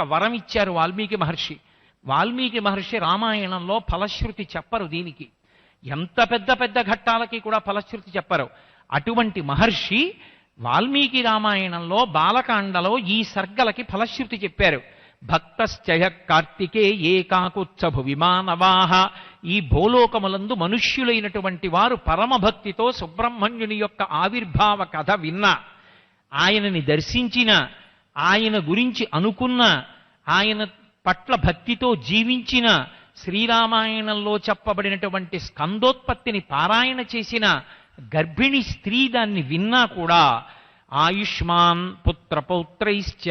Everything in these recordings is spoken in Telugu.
ఒక వరం ఇచ్చారు వాల్మీకి మహర్షి. వాల్మీకి మహర్షి రామాయణంలో ఫలశ్రుతి చెప్పరు దీనికి. ఎంత పెద్ద పెద్ద ఘట్టాలకి కూడా ఫలశ్రుతి చెప్పరు. అటువంటి మహర్షి వాల్మీకి రామాయణంలో బాలకాండలో ఈ సర్గలకి ఫలశ్రుతి చెప్పారు. భక్తశ్చయ కార్తికే ఏకాకుత్సభు విమానవాహ. ఈ భూలోకములందు మనుష్యులైనటువంటి వారు పరమభక్తితో సుబ్రహ్మణ్యుని యొక్క ఆవిర్భావ కథ విన్నా. ఆయనని దర్శించిన ఆయన గురించి అనుకున్న ఆయన పట్ల భక్తితో జీవించిన శ్రీరామాయణంలో చెప్పబడినటువంటి స్కందోత్పత్తిని పారాయణ చేసిన గర్భిణి స్త్రీ దాన్ని విన్నా కూడా ఆయుష్మాన్ పుత్ర పౌత్రైశ్చ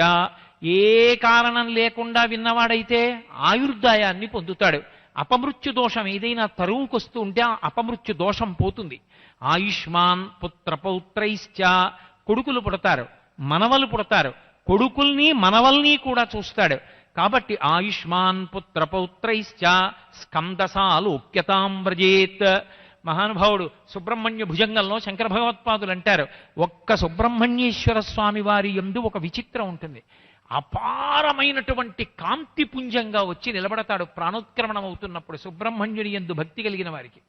ఏ కారణం లేకుండా విన్నవాడైతే ఆయుర్దాయాన్ని పొందుతాడు. అపమృత్యు దోషం ఏదైనా తరువుకొస్తూ ఉంటే ఆ అపమృత్యు దోషం పోతుంది. ఆయుష్మాన్ పుత్ర పౌత్రైశ్చ కొడుకులు పుడతారు మనవలు పుడతారు కొడుకుల్ని మనవల్ని కూడా చూస్తాడు. కాబట్టి ఆయుష్మాన్ పుత్ర పౌత్రైశ్చ స్కందసాలోక్యతాం వ్రజేత్. మహానుభావుడు సుబ్రహ్మణ్య భుజంగంలో శంకర భగవత్పాదులు అంటారు ఒక్క సుబ్రహ్మణ్యేశ్వర స్వామి వారి ఎందు ఒక విచిత్రం ఉంటుంది. అపారమైనటువంటి కాంతిపుంజంగా వచ్చి నిలబడతాడు ప్రాణోత్క్రమణం అవుతున్నప్పుడు సుబ్రహ్మణ్యుని ఎందు భక్తి కలిగిన వారికి.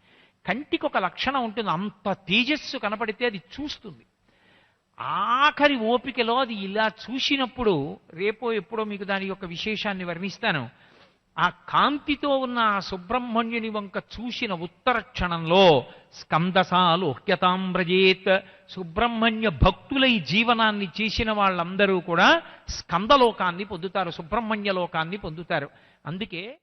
కంటికి ఒక లక్షణం ఉంటుంది అంత తేజస్సు కనపడితే అది చూస్తుంది. ఆఖరి ఓపికలో అది ఇలా చూసినప్పుడు రేపో ఎప్పుడో మీకు దాని యొక్క విశేషాన్ని వర్ణిస్తాను. ఆ కాంతితో ఉన్న ఆ సుబ్రహ్మణ్యుని వంక చూసిన ఉత్తర క్షణంలో స్కందసాలుక్యతాంబ్రజేత్ సుబ్రహ్మణ్య భక్తులై జీవనాన్ని చేసిన వాళ్ళందరూ కూడా స్కందలోకాన్ని పొందుతారు సుబ్రహ్మణ్య లోకాన్ని పొందుతారు. అందుకే